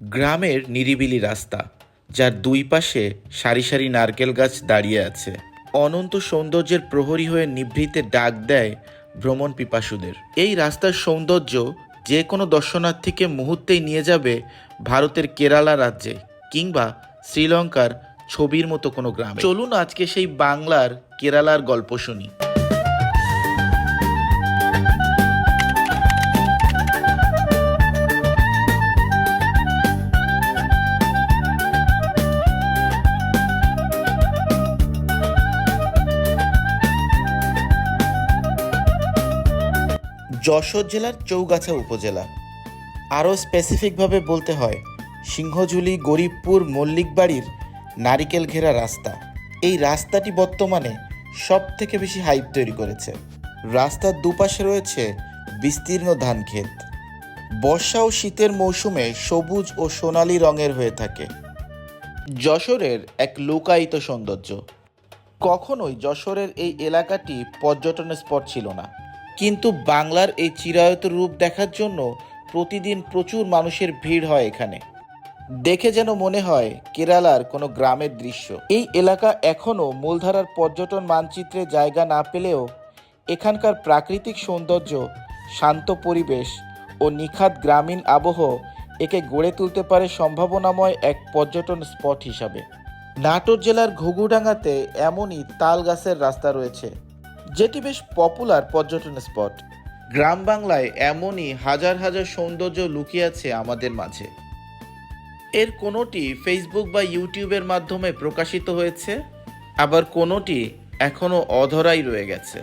গ্রামের নিরিবিলি রাস্তা, যার দুই পাশে সারি সারি নারকেল গাছ দাঁড়িয়ে আছে। অনন্ত সৌন্দর্যের প্রহরী হয়ে নিভৃতে ডাক দেয় ভ্রমণ পিপাসুদের। এই রাস্তার সৌন্দর্য যে কোনো দর্শনার্থীকে মুহূর্তেই নিয়ে যাবে ভারতের কেরালা রাজ্যে কিংবা শ্রীলঙ্কার ছবির মতো কোনো গ্রামে। চলুন আজকে সেই বাংলার কেরালার গল্প শুনি। যশোর জেলার চৌগাছা উপজেলা। আরও স্পেসিফিকভাবে বলতে হয়, সিংহঝুলি গরিবপুর মল্লিক বাড়ির নারিকেল ঘেরা রাস্তা। এই রাস্তাটি বর্তমানে সব থেকে বেশি হাইপ তৈরি করেছে। রাস্তার দুপাশে রয়েছে বিস্তীর্ণ ধান ক্ষেত। বর্ষা ও শীতের মৌসুমে সবুজ ও সোনালী রঙের হয়ে থাকে। যশোরের এক লোকায়িত সৌন্দর্য। কখনোই যশোরের এই এলাকাটি পর্যটনের স্পট ছিল না। কিন্তু বাংলার এই চিরায়ত রূপ দেখার জন্য প্রতিদিন প্রচুর মানুষের ভিড় হয় এখানে। দেখে যেন মনে হয় কেরালার কোনো গ্রামের দৃশ্য। এই এলাকা এখনও মূলধারার পর্যটন মানচিত্রে জায়গা না পেলেও এখানকার প্রাকৃতিক সৌন্দর্য, শান্ত পরিবেশ ও নিখাত গ্রামীণ আবহ একে গড়ে তুলতে পারে সম্ভাবনাময় এক পর্যটন স্পট হিসাবে। নাটোর জেলার ঘুঘুডাঙ্গাতে এমনই তাল গাছের রাস্তা রয়েছে। যেটি বেশ পপুলার পর্যটন স্পট গ্রাম বাংলায় এমনই হাজার হাজার সৌন্দর্য লুকিয়ে আছে আমাদের মাঝে। এর কোনোটি ফেসবুক বা ইউটিউবের মাধ্যমে প্রকাশিত হয়েছে, আবার কোনোটি এখনও অধরাই রয়ে গেছে।